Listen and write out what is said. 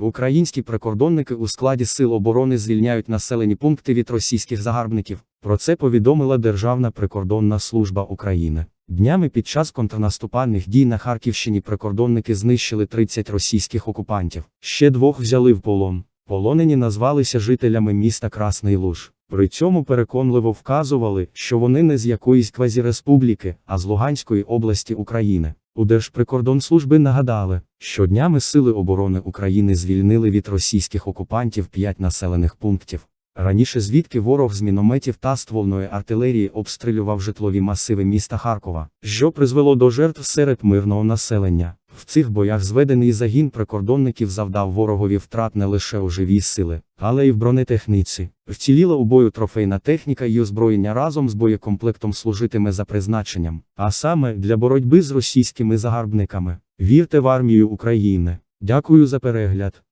Українські прикордонники у складі Сил оборони звільняють населені пункти від російських загарбників. Про це повідомила Державна прикордонна служба України. Днями під час контрнаступальних дій на Харківщині прикордонники знищили 30 російських окупантів. Ще двох взяли в полон. Полонені назвалися жителями міста Красний Луж. При цьому переконливо вказували, що вони не з якоїсь квазіреспубліки, а з Луганської області України. У Держприкордонслужби нагадали, що днями Сили оборони України звільнили від російських окупантів 5 населених пунктів. Раніше звідки ворог з мінометів та ствольної артилерії обстрілював житлові масиви міста Харкова, що призвело до жертв серед мирного населення. В цих боях зведений загін прикордонників завдав ворогові втрат не лише у живій сили, але й в бронетехніці. Вціліла у бою трофейна техніка і озброєння разом з боєкомплектом служитиме за призначенням, а саме для боротьби з російськими загарбниками. Вірте в армію України. Дякую за перегляд.